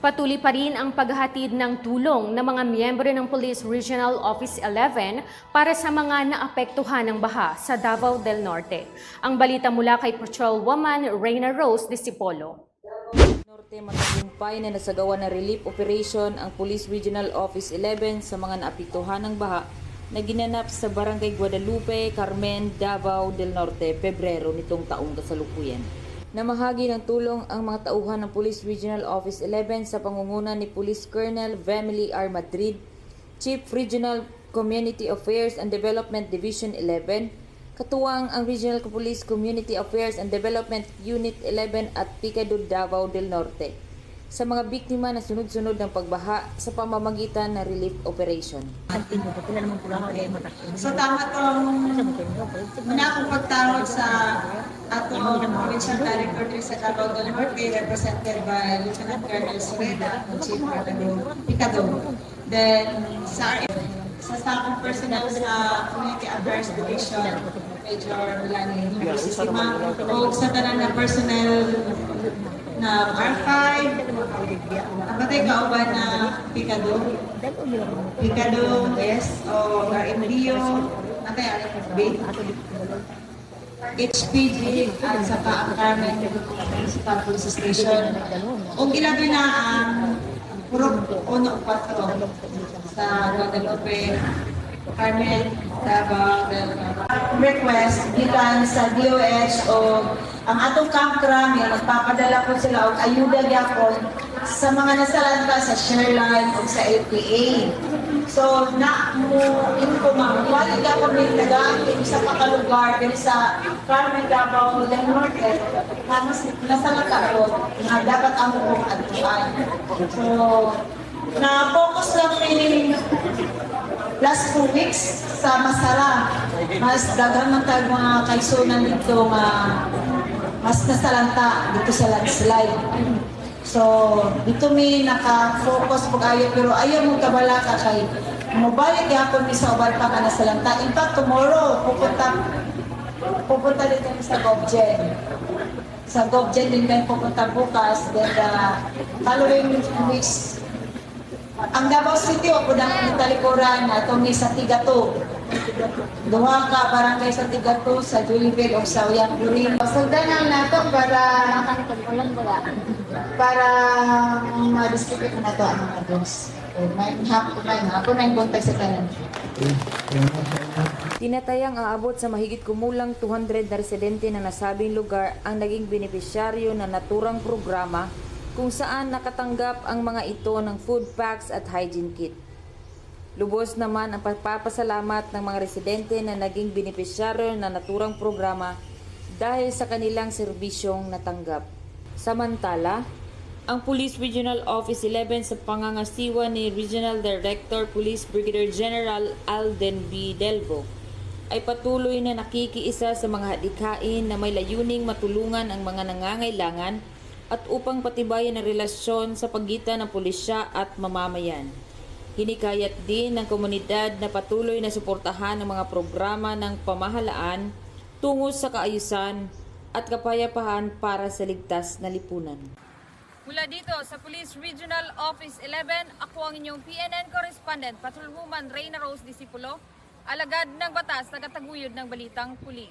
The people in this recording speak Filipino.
Patuloy pa rin ang paghahatid ng tulong ng mga miyembro ng Police Regional Office 11 para sa mga naapektuhan ng baha sa Davao del Norte. Ang balita mula kay Patrolwoman Reyna Rose Disipolo. Norte matagumpay na nasagawa ng relief operation ang Police Regional Office 11 sa mga naapektuhan ng baha na ginanap sa Barangay Guadalupe, Carmen, Davao del Norte, Pebrero nitong taong kasalukuyan. Namahagi ng tulong ang mga tauhan ng Police Regional Office 11 sa pangunguna ni Police Colonel Vemily R. Madrid, Chief Regional Community Affairs and Development Division 11, katuwang ang Regional Police Community Affairs and Development Unit 11 at Picado, Davao del Norte sa mga biktima na sunod-sunod ng pagbaha sa pamamagitan ng relief operation. So tama tong muna akong pagtawag sa ato provincial director diri sa Davao del Norte represented by Lieutenant Colonel Soreda Chief Picado. Picado. Then sa sa staff personnel sa Community Affairs Division Major University Ma'am o sa tanan na personnel na R5 Abatay ka ba na Picado? Picado, yes, o RMDO, natay RFB, HPG, at saka ang Carmen. Municipal Police Station. Kung ilabi na ang Purok 1-4 sa Guadalupe, Carmen, Norte. request gikan sa DOH o ang atong camp kram yung magpapadala po sila og ayuda gyapon sa mga nasalanta sa Shareline o sa LPA. So, na mo info ma'am, wali ka po may tagaan sa pakalugar din sa Carmen Davao del Norte na mas nasalanta ko na dapat ang kong atuan. So, na-focus lang may last two weeks sa Masara, mas dagang ng tag mga kaisunan dito nga mas nasalanta dito sa landslide. So, dito mi naka-focus pag ayo pero ayaw mong kabala ka kay mobalik yapon mi sa ubal pa ka nasalanta. In fact, tomorrow pupunta pupunta din kami sa Gobjen. Sa Gobjen din kami pupunta bukas. Then, uh, following weeks, ang Davao City o kung ang talikuran na itong ni sa Tigato. Duha ka barangay sa Tigato, sa Julieville o sa Uyang Burin. Sugdanan na to para para ma-distribute na to ang mga goods. So, may hapon na yun. Ako na yung contact sa kanan. Tinatayang aabot sa mahigit kumulang 200 na residente na nasabing lugar ang naging benepisyaryo na naturang programa kung saan nakatanggap ang mga ito ng food packs at hygiene kit. Lubos naman ang pagpapasalamat ng mga residente na naging benepisyaryo na naturang programa dahil sa kanilang serbisyong natanggap. Samantala, ang Police Regional Office 11 sa pangangasiwa ni Regional Director Police Brigadier General Alden B. Delvo ay patuloy na nakikiisa sa mga hadikain na may layuning matulungan ang mga nangangailangan at upang patibayan ang relasyon sa pagitan ng pulisya at mamamayan. Hinikayat din ng komunidad na patuloy na suportahan ang mga programa ng pamahalaan tungo sa kaayusan at kapayapaan para sa ligtas na lipunan. Mula dito sa Police Regional Office 11, ako ang inyong PNN correspondent, Patrolwoman Reyna Rose Disipulo, alagad ng batas, tagataguyod ng Balitang Pulis.